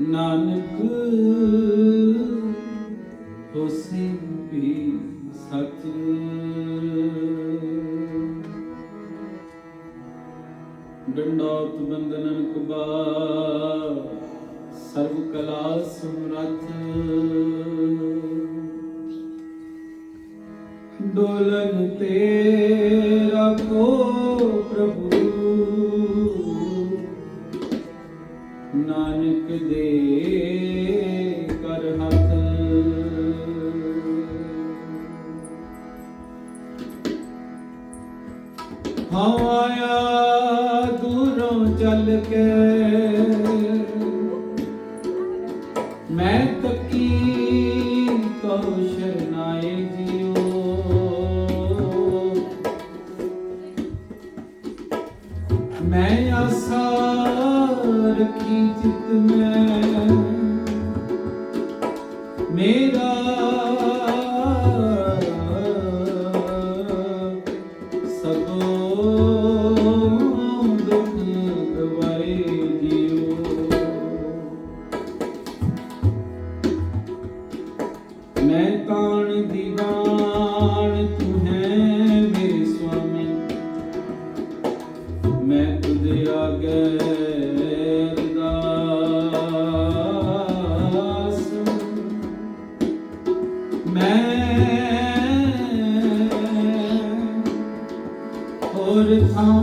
ਨਾਨਕ ਹੋਸੀ ਵੀ ਸਚ। ਡੰਡੋਤ ਬੰਦਨਨ ਕੁਬਾ ਸਰਵ ਕਲਾ ਸਮਰੱਥ। ਡੋਲਨ ਤੇ ਹਾਂ ਆਇਆ ਦੂਰੋਂ ਚੱਲ ਕੇ। ਮੈਂ ਤੱਕੀ ਤੋ ਸ਼ਰਨਾਏ ਜਿਉ। ਮੈਂ ਆਸਾ ਰੱਖੀ ਚਿਤ ਮੈਂ। ਮੈਂ ਕਾਣ ਦੀਵਾਨ ਤੂੰ ਹੈ ਮੇਰੇ ਸੁਆਮੀ। ਮੈਂ ਤੁਧ ਆਗੇ ਅਰਦਾਸ ਮੈਂ ਹੋਰ ਥਾਂ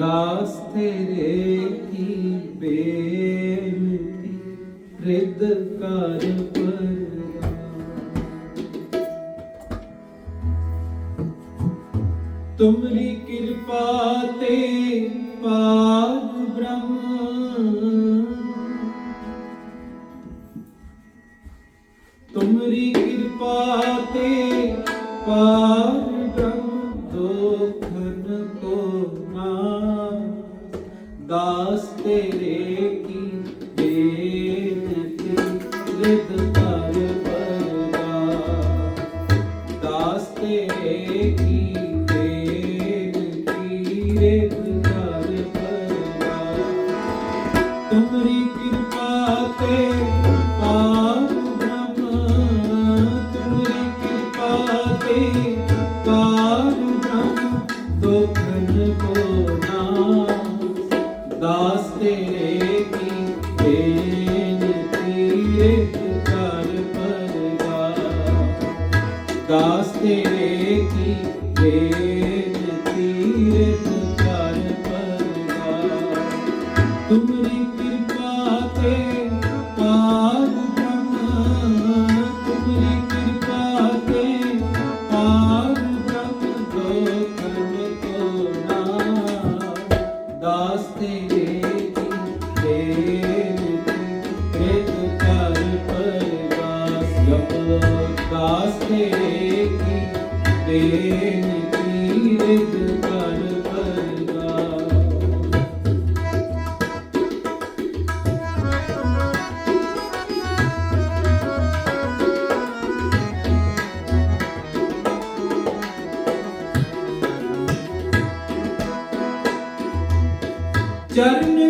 ਦਾਸ ਤੇਰੇ ਕੀ ਬੇਨਤੀ ਰਿਦ ਕਰ ਪਰ ਤੁਮਰੀ ਕਿਰਪਾ ਤੇ ਪਾਰ ਬ੍ਰਹਮ ਦਾਸ ਤੇਰੇ ਦੇਖੀ ਦੇਨੀ ਕੀ ਰਿਤ ਕਰ ਪਰਦਾ ਚਰਨ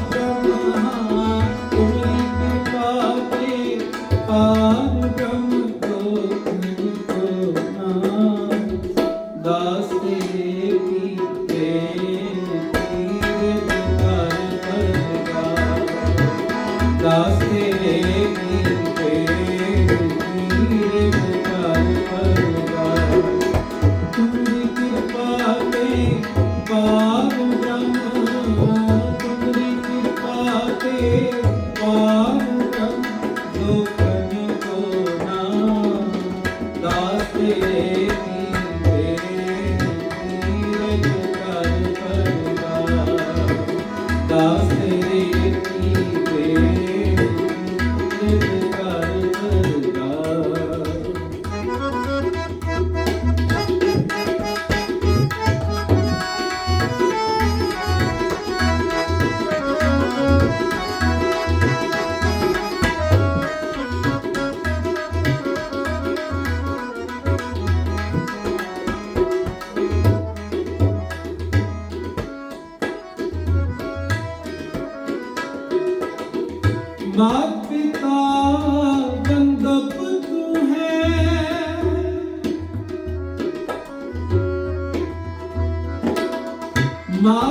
Mom.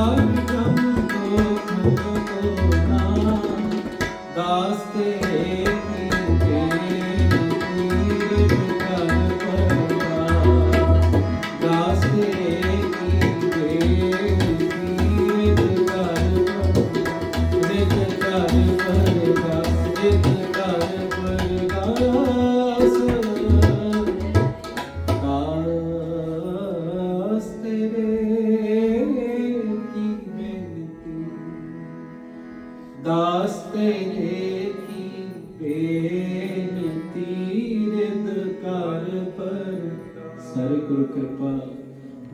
ਸਾਰੇ ਗੁਰੂ ਕਿਰਪਾ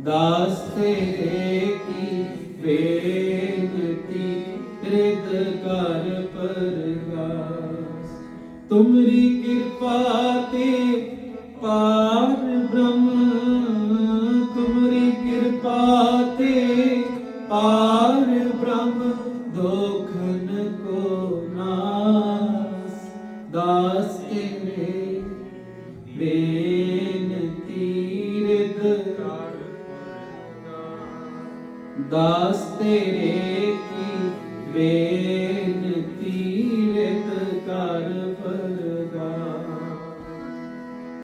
ਦਾਸ ਤੇਰੇ ਕੀ ਬੇਨਤੀ ਰਿਤ ਕਰ ਪਰਗਾ। ਤੁਮਰੀ ਕਿਰਪਾ ਤੇ ਪਾ